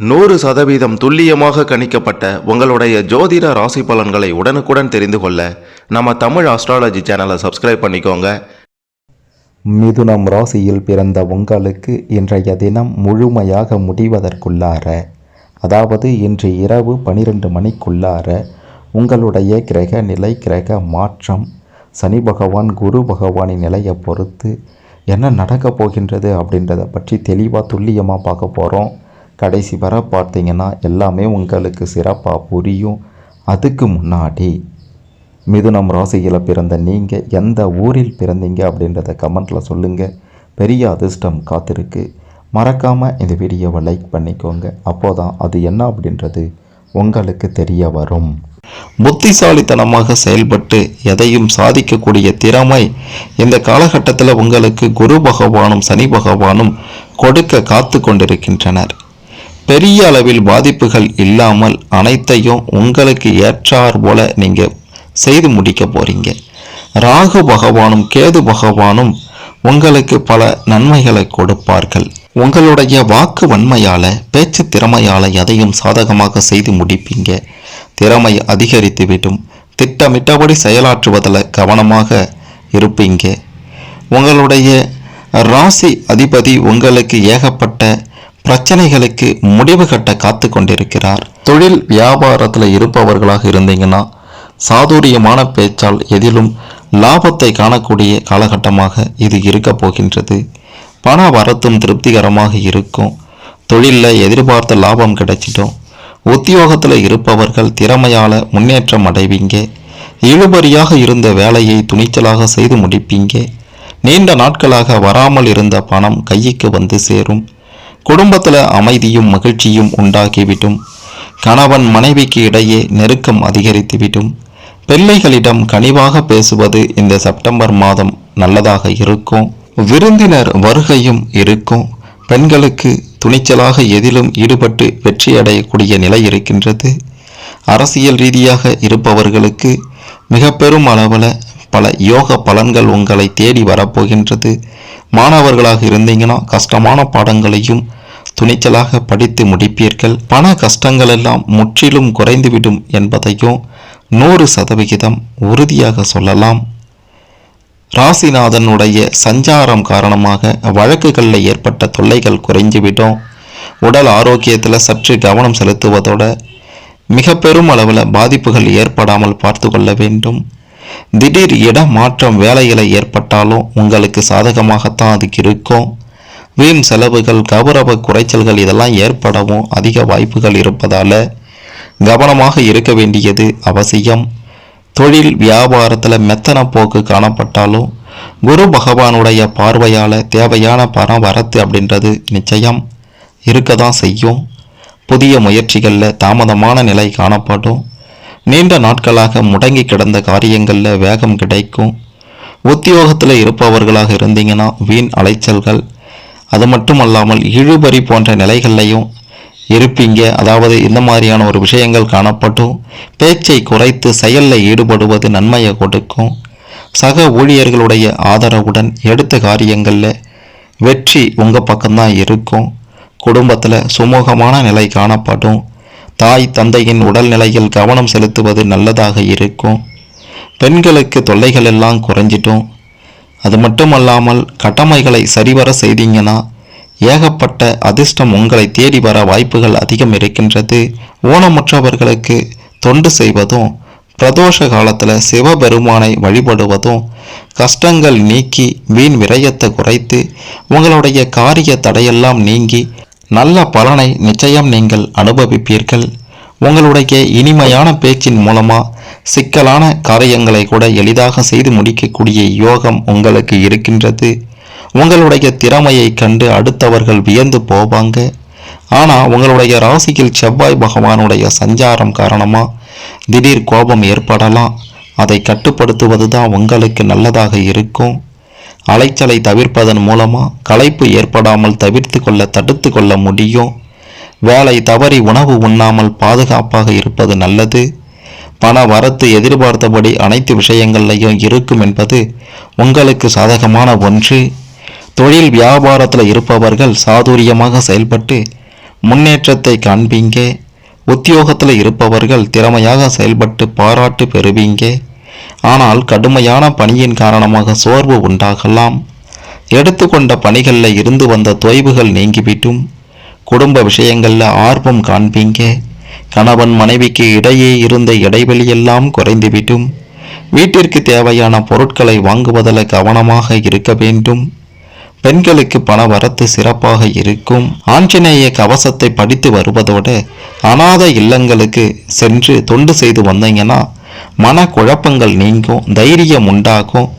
நூறு சதவீதம் துல்லியமாக கணிக்கப்பட்ட உங்களுடைய ஜோதிட ராசி பலன்களை உடனுக்குடன் தெரிந்து கொள்ள நம்ம தமிழ் ஆஸ்ட்ராலஜி சேனலை சப்ஸ்கிரைப் பண்ணிக்கோங்க. மிதுனம் ராசியில் பிறந்த உங்களுக்கு இன்றைய தினம் முழுமையாக முடிவதற்குள்ளார அதாவது இன்று இரவு பனிரெண்டு மணிக்குள்ளார உங்களுடைய கிரக நிலை கிரக மாற்றம் சனி பகவான் குரு பகவானின் நிலையை பொறுத்து என்ன நடக்கப் போகின்றது அப்படின்றத பற்றி தெளிவாக துல்லியமாக பார்க்க போகிறோம் கடைசி வரை பார்த்தீங்கன்னா எல்லாமே உங்களுக்கு சிறப்பாக புரியும். அதுக்கு முன்னாடி மிதுனம் ராசியில் பிறந்த நீங்கள் எந்த ஊரில் பிறந்தீங்க அப்படின்றத கமெண்ட்டில் சொல்லுங்கள் பெரிய அதிர்ஷ்டம் காத்திருக்கு. மறக்காமல் இந்த வீடியோவை லைக் பண்ணிக்கோங்க. அப்போதான் அது என்ன அப்படின்றது உங்களுக்கு தெரிய வரும். புத்திசாலித்தனமாக செயல்பட்டு எதையும் சாதிக்கக்கூடிய திறமை இந்த காலகட்டத்தில் உங்களுக்கு குரு பகவானும் சனி பகவானும் கொடுக்க காத்து கொண்டிருக்கின்றனர். பெரிய அளவில் பாதிப்புகள் இல்லாமல் அனைத்தையும் உங்களுக்கு ஏற்றார் போல நீங்கள் செய்து முடிக்க போகிறீங்க ராகு பகவானும் கேது பகவானும் உங்களுக்கு பல நன்மைகளை கொடுப்பார்கள். உங்களுடைய வாக்கு வன்மையால் பேச்சு திறமையால் எதையும் சாதகமாக செய்து முடிப்பீங்க. திறமை அதிகரித்துவிடும். திட்டமிட்டபடி செயலாற்றுவதில் கவனமாக இருப்பீங்க. உங்களுடைய ராசி அதிபதி உங்களுக்கு ஏகப்பட்ட பிரச்சனைகளுக்கு முடிவு கட்ட காத்து கொண்டிருக்கிறார் தொழில் வியாபாரத்தில் இருப்பவர்களாக இருந்தீங்கன்னா சாதுரியமான பேச்சால் எதிலும் லாபத்தை காணக்கூடிய காலகட்டமாக இது இருக்க போகின்றது. பண வரத்தும் திருப்திகரமாக இருக்கும். தொழிலில் எதிர்பார்த்த லாபம் கிடைச்சிடும். உத்தியோகத்தில் இருப்பவர்கள் திறமையால் முன்னேற்றம் அடைவீங்க. இழுபறியாக இருந்த வேலையை துணிச்சலாக செய்து முடிப்பீங்க. நீண்ட நாட்களாக வராமல் இருந்த பணம் கைக்கு வந்து சேரும். குடும்பத்தில் அமைதியும் மகிழ்ச்சியும் உண்டாகிவிடும். கணவன் மனைவிக்கு இடையே நெருக்கம் அதிகரித்துவிடும். பிள்ளைகளிடம் கனிவாக பேசுவது இந்த செப்டம்பர் மாதம் நல்லதாக இருக்கும். விருந்தினர் வருகையும் இருக்கும். பெண்களுக்கு துணிச்சலாக எதிலும் ஈடுபட்டு வெற்றியடையக்கூடிய நிலை இருக்கின்றது. அரசியல் ரீதியாக இருப்பவர்களுக்கு மிக பெரும் அளவில் பல யோக பலன்கள் உங்களை தேடி வரப்போகின்றது. மாணவர்களாக இருந்தீங்கன்னா கஷ்டமான பாடங்களையும் துணிச்சலாக படித்து முடிப்பீர்கள். பண கஷ்டங்கள் எல்லாம் முற்றிலும் குறைந்துவிடும் என்பதையும் நூறு சதவிகிதம் உறுதியாக சொல்லலாம். ராசிநாதனுடைய சஞ்சாரம் காரணமாக வழக்குகளில் ஏற்பட்ட தொல்லைகள் குறைஞ்சுவிடும் உடல் ஆரோக்கியத்தில் சற்று கவனம் செலுத்துவதோட மிக பெரும் அளவில் பாதிப்புகள் ஏற்படாமல் பார்த்து கொள்ள வேண்டும். திடீர் இடம் மாற்றம் வேலைகளை ஏற்பட்டாலும் உங்களுக்கு சாதகமாகத்தான் அதுக்கு இருக்கும். வீண் செலவுகள் கௌரவ குறைச்சல்கள் இதெல்லாம் ஏற்படவும் அதிக வாய்ப்புகள் இருப்பதால் கவனமாக இருக்க வேண்டியது அவசியம். தொழில் வியாபாரத்தில் மெத்தன போக்கு காணப்பட்டாலும் குரு பகவானுடைய பார்வையால் தேவையான பணம் வரத்து அப்படின்றது நிச்சயம் இருக்க தான் செய்யும். புதிய முயற்சிகளில் தாமதமான நிலை காணப்படும். நீண்ட நாட்களாக முடங்கி கிடந்த காரியங்களில் வேகம் கிடைக்கும். உத்தியோகத்தில் இருப்பவர்களாக இருந்தீங்கன்னா வீண் அலைச்சல்கள் அது மட்டும் அல்லாமல் இழுபறி போன்ற நிலைகள்லையும் இருப்பீங்க. அதாவது இந்த மாதிரியான ஒரு விஷயங்கள் காணப்பட்டும். பேச்சை குறைத்து செயலில் ஈடுபடுவது நன்மையை கொடுக்கும். சக ஊழியர்களுடைய ஆதரவுடன் எடுத்த காரியங்களில் வெற்றி உங்கள் பக்கம்தான் இருக்கும். குடும்பத்தில் சுமூகமான நிலை காணப்படும். தாய் தந்தையின் உடல்நிலையில் கவனம் செலுத்துவது நல்லதாக இருக்கும். பெண்களுக்கு தொல்லைகள் எல்லாம் குறைஞ்சிட்டும் அது மட்டுமல்லாமல் கடமைகளை சரிவர செய்தீங்கன்னா ஏகப்பட்ட அதிர்ஷ்டம் உங்களை தேடி வர வாய்ப்புகள் அதிகம் இருக்கின்றது. ஊனமுற்றவர்களுக்கு தொண்டு செய்வதும் பிரதோஷ காலத்தில் சிவபெருமானை வழிபடுவதும் கஷ்டங்கள் நீக்கி வீண் விரயத்தை குறைத்து உங்களுடைய காரிய தடையெல்லாம் நீங்கி நல்ல பலனை நிச்சயம் நீங்கள் அனுபவிப்பீர்கள். உங்களுடைய இனிமையான பேச்சின் மூலமா சிக்கலான காரியங்களை கூட எளிதாக செய்து முடிக்கக்கூடிய யோகம் உங்களுக்கு இருக்கின்றது. உங்களுடைய திறமையை கண்டு அடுத்தவர்கள் வியந்து போவாங்க. ஆனால் உங்களுடைய ராசியில் செவ்வாய் பகவானுடைய சஞ்சாரம் காரணமாக திடீர் கோபம் ஏற்படலாம். அதை கட்டுப்படுத்துவது தான் உங்களுக்கு நல்லதாக இருக்கும். அலைச்சலை தவிர்ப்பதன் மூலமாக களைப்பு ஏற்படாமல் தவிர்த்து கொள்ள தடுத்து கொள்ள முடியும். வேலை தவறி உணவு உண்ணாமல் பாதுகாப்பாக இருப்பது நல்லது. பண வரத்து எதிர்பார்த்தபடி அனைத்து விஷயங்கள்லையும் இருக்கும் என்பது உங்களுக்கு சாதகமான ஒன்று. தொழில் வியாபாரத்தில் இருப்பவர்கள் சாதுரியமாக செயல்பட்டு முன்னேற்றத்தை காண்பீங்க. உத்தியோகத்தில் இருப்பவர்கள் திறமையாக செயல்பட்டு பாராட்டு பெறுவீங்க. ஆனால் கடுமையான பணியின் காரணமாக சோர்வு உண்டாகலாம். எடுத்துக்கொண்ட பணிகளில் இருந்து வந்த தொய்வுகள் நீங்கிவிட்டும் குடும்ப விஷயங்களில் ஆர்வம் காண்பீங்க. கணவன் மனைவிக்கு இடையே இருந்த இடைவெளியெல்லாம் குறைந்துவிட்டும் வீட்டிற்கு தேவையான பொருட்களை வாங்குவதில் கவனமாக இருக்க வேண்டும். பெண்களுக்கு பண வரத்து சிறப்பாக இருக்கும். ஆஞ்சநேய கவசத்தை படித்து வருவதோடு அனாத இல்லங்களுக்கு சென்று தொண்டு செய்து வந்தீங்கன்னா மன குழப்பங்கள் நீங்கும் தைரியம் உண்டாகும்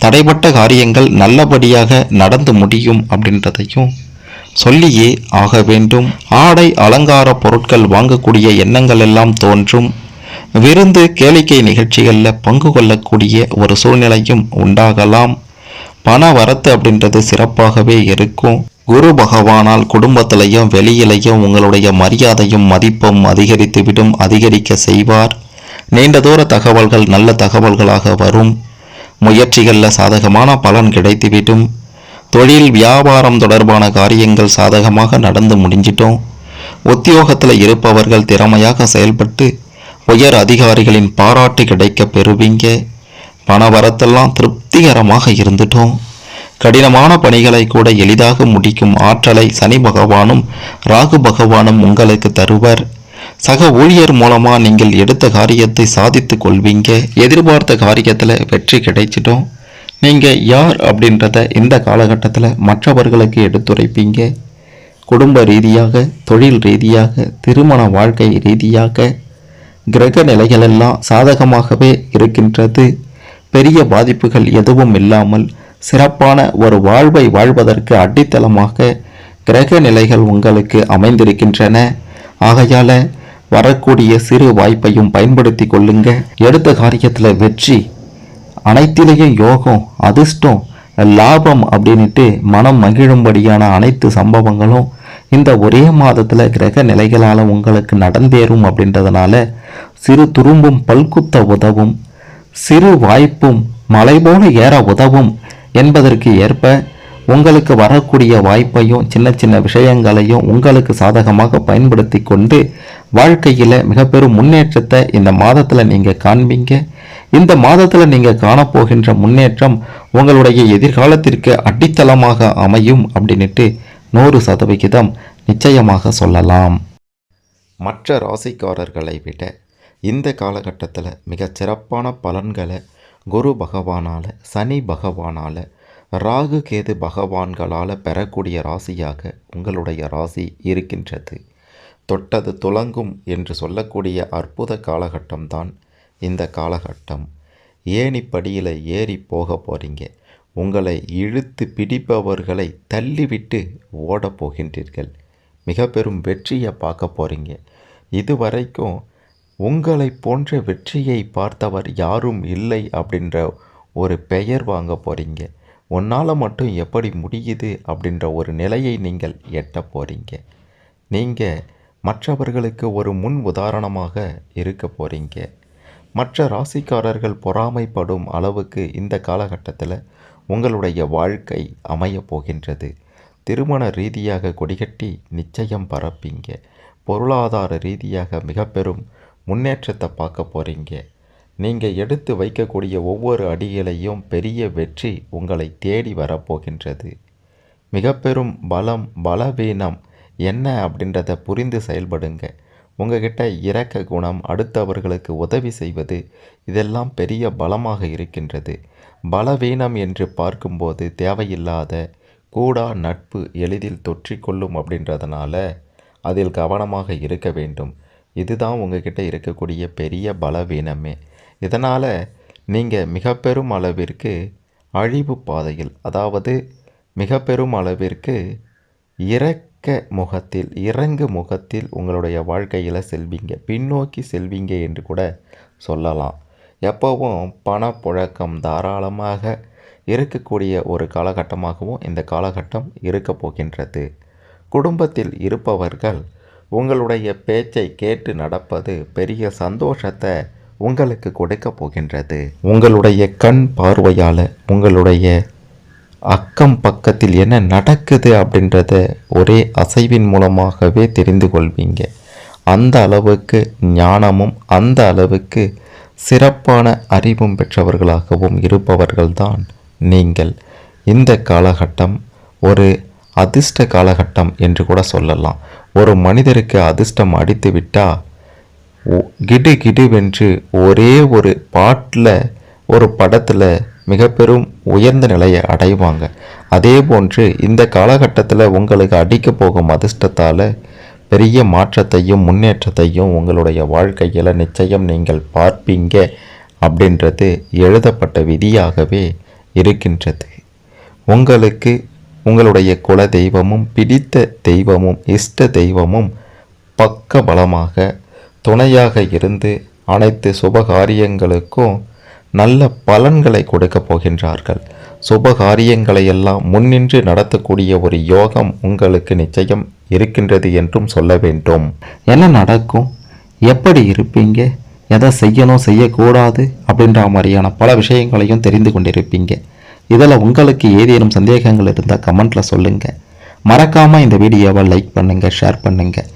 தடைப்பட்ட காரியங்கள் நல்லபடியாக நடந்து முடியும் அப்படின்றதையும் சொல்லியே ஆக வேண்டும். ஆடை அலங்கார பொருட்கள் வாங்கக்கூடிய எண்ணங்கள் எல்லாம் தோன்றும். விருந்து கேளிக்கை நிகழ்ச்சிகளில் பங்கு கொள்ளக்கூடிய ஒரு சூழ்நிலையும் உண்டாகலாம். பண வரத்து அப்படின்றது சிறப்பாகவே இருக்கும். குரு பகவானால் குடும்பத்திலையும் வெளியிலையும் உங்களுடைய மரியாதையும் மதிப்பும் அதிகரித்துவிடும் அதிகரிக்க செய்வார். நீண்ட தூர தகவல்கள் நல்ல தகவல்களாக வரும். முயற்சிகளில் சாதகமான பலன் கிடைத்துவிட்டும் தொழில் வியாபாரம் தொடர்பான காரியங்கள் சாதகமாக நடந்து முடிஞ்சிட்டோம். உத்தியோகத்தில் இருப்பவர்கள் திறமையாக செயல்பட்டு உயர் அதிகாரிகளின் பாராட்டு கிடைக்க பெறுவீங்க. பண வரத்தெல்லாம் திருப்திகரமாக இருந்துட்டோம். கடினமான பணிகளை கூட எளிதாக முடிக்கும் ஆற்றலை சனி பகவானும் ராகு பகவானும் உங்களுக்கு தருவர். சக ஊழியர் மூலமாக நீங்கள் எடுத்த காரியத்தை சாதித்து கொள்வீங்க. எதிர்பார்த்த காரியத்தில் வெற்றி கிடைச்சிட்டோம் நீங்கள் யார் அப்படின்றத இந்த காலகட்டத்தில் மற்றவர்களுக்கு எடுத்துரைப்பீங்க. குடும்ப ரீதியாக தொழில் ரீதியாக திருமண வாழ்க்கை ரீதியாக கிரக நிலைகளெல்லாம் சாதகமாகவே இருக்கின்றது. பெரிய பாதிப்புகள் எதுவும் இல்லாமல் சிறப்பான ஒரு வாழ்வை வாழ்வதற்கு அடித்தளமாக கிரக நிலைகள் உங்களுக்கு அமைந்திருக்கின்றன. ஆகையால் வரக்கூடிய சிறு வாய்ப்பையும் பயன்படுத்தி கொள்ளுங்க. எடுத்த காரியத்தில் வெற்றி. அனைத்திலேயும் யோகம் அதிர்ஷ்டம் லாபம் அப்படின்ட்டு மனம் மகிழும்படியான அனைத்து சம்பவங்களும் இந்த ஒரே மாதத்தில் கிரக நிலைகளால் உங்களுக்கு நடந்தேறும் அப்படின்றதுனால சிறு துரும்பும் பல்குத்த உதவும் சிறு வாய்ப்பும் மலை போல ஏற உதவும் என்பதற்கு ஏற்ப உங்களுக்கு வரக்கூடிய வாய்ப்பையும் சின்ன சின்ன விஷயங்களையும் உங்களுக்கு சாதகமாக பயன்படுத்தி கொண்டு வாழ்க்கையில் மிகப்பெரும் முன்னேற்றத்தை இந்த மாதத்தில் நீங்கள் காண்பீங்க. இந்த மாதத்தில் நீங்கள் காணப்போகின்ற முன்னேற்றம் உங்களுடைய எதிர்காலத்திற்கு அடித்தளமாக அமையும் அப்படின்ட்டு நூறு சதவிகிதம் நிச்சயமாக சொல்லலாம். மற்ற ராசிக்காரர்களை விட இந்த காலகட்டத்தில் மிகச் சிறப்பான பலன்களை குரு பகவானால் சனி பகவானால் ராகு கேது பகவான்களால் பெறக்கூடிய ராசியாக உங்களுடைய ராசி இருக்கின்றது. தொட்டது துலங்கும் என்று சொல்லக்கூடிய அற்புத காலகட்டம்தான் இந்த காலகட்டம். ஏணிப்படியில் ஏறி போக போகிறீங்க உங்களை இழுத்து பிடிப்பவர்களை தள்ளிவிட்டு ஓடப் போகின்றீர்கள். மிக பெரும் வெற்றியை பார்க்க போகிறீங்க இதுவரைக்கும் உங்களை போன்ற வெற்றியை பார்த்தவர் யாரும் இல்லை அப்படின்ற ஒரு பெயர் வாங்க போகிறீங்க உன்னால் மட்டும் எப்படி முடியுது அப்படின்ற ஒரு நிலையை நீங்கள் எட்ட போகிறீங்க நீங்கள் மற்றவர்களுக்கு ஒரு முன் உதாரணமாக இருக்க போகிறீங்க மற்ற ராசிக்காரர்கள் பொறாமைப்படும் அளவுக்கு இந்த காலகட்டத்தில் உங்களுடைய வாழ்க்கை அமையப் போகின்றது. திருமண ரீதியாக கொடிகட்டி நிச்சயம் பரப்பீங்க. பொருளாதார ரீதியாக மிக பெரும் முன்னேற்றத்தை பார்க்க போகிறீங்க நீங்கள் எடுத்து வைக்கக்கூடிய ஒவ்வொரு அடிகளையும் பெரிய வெற்றி உங்களை தேடி வரப்போகின்றது மிக பெரும் பலம் பலவீனம் என்ன அப்படின்றத புரிந்து செயல்படுங்க. உங்ககிட்ட இரக்க குணம் அடுத்தவர்களுக்கு உதவி செய்வது இதெல்லாம் பெரிய பலமாக இருக்கின்றது. பலவீனம் என்று பார்க்கும்போது தேவையில்லாத கூடா நட்பு எளிதில் தொற்றிக்கொள்ளும் அப்படின்றதுனால அதில் கவனமாக இருக்க வேண்டும். இதுதான் உங்ககிட்ட இருக்கக்கூடிய பெரிய பலவீனமே. இதனால் நீங்கள் மிக பெரும் அளவிற்கு அழிவு பாதையில் அதாவது மிக பெரும் அளவிற்கு இறக்க முகத்தில் இறங்கு முகத்தில் உங்களுடைய வாழ்க்கையில் செல்வீங்க. பின்னோக்கி செல்வீங்க என்று கூட சொல்லலாம். எப்போவும் பணப்புழக்கம் தாராளமாக இருக்கக்கூடிய ஒரு காலகட்டமாகவும் இந்த காலகட்டம் இருக்க போகின்றது. குடும்பத்தில் இருப்பவர்கள் உங்களுடைய பேச்சை கேட்டு நடப்பது பெரிய சந்தோஷத்தை உங்களுக்கு கொடுக்க போகின்றது. உங்களுடைய கண் பார்வையால் உங்களுடைய அக்கம் பக்கத்தில் என்ன நடக்குது அப்படின்றத ஒரே அசைவின் மூலமாகவே தெரிந்து கொள்வீங்க. அந்த அளவுக்கு ஞானமும் அந்த அளவுக்கு சிறப்பான அறிவும் பெற்றவர்களாகவும் இருப்பவர்கள்தான் நீங்கள். இந்த காலகட்டம் ஒரு அதிர்ஷ்ட காலகட்டம் என்று கூட சொல்லலாம். ஒரு மனிதருக்கு அதிர்ஷ்டம் அடித்து விட்டால் கிடு கிடுவென்று ஒரே ஒரு பாட்டில் ஒரு படத்தில் மிக பெரும் உயர்ந்த நிலையை அடைவாங்க. அதே போன்று இந்த காலகட்டத்தில் உங்களுக்கு அடிக்க போகும் அதிர்ஷ்டத்தால் பெரிய மாற்றத்தையும் முன்னேற்றத்தையும் உங்களுடைய வாழ்க்கையில் நிச்சயம் நீங்கள் பார்ப்பீங்க அப்படின்றது எழுதப்பட்ட விதியாகவே இருக்கின்றது. உங்களுக்கு உங்களுடைய குல தெய்வமும் பிடித்த தெய்வமும் இஷ்ட தெய்வமும் பக்க பலமாக துணையாக இருந்து அனைத்து சுபகாரியங்களுக்கும் நல்ல பலன்களை கொடுக்க போகின்றார்கள். சுபகாரியங்களை எல்லாம் முன்னின்று நடத்தக்கூடிய ஒரு யோகம் உங்களுக்கு நிச்சயம் இருக்கின்றது என்றும் சொல்ல வேண்டும். என்ன நடக்கும்? எப்படி இருப்பீங்க? எதை செய்யணும் செய்யக்கூடாது? அப்படின்ற மாதிரியான பல விஷயங்களையும் தெரிந்து கொண்டிருப்பீங்க. இதில் உங்களுக்கு ஏதேனும் சந்தேகங்கள் இருந்தால் கமெண்ட்டில் சொல்லுங்கள் மறக்காமல் இந்த வீடியோவை லைக் பண்ணுங்கள் ஷேர் பண்ணுங்கள்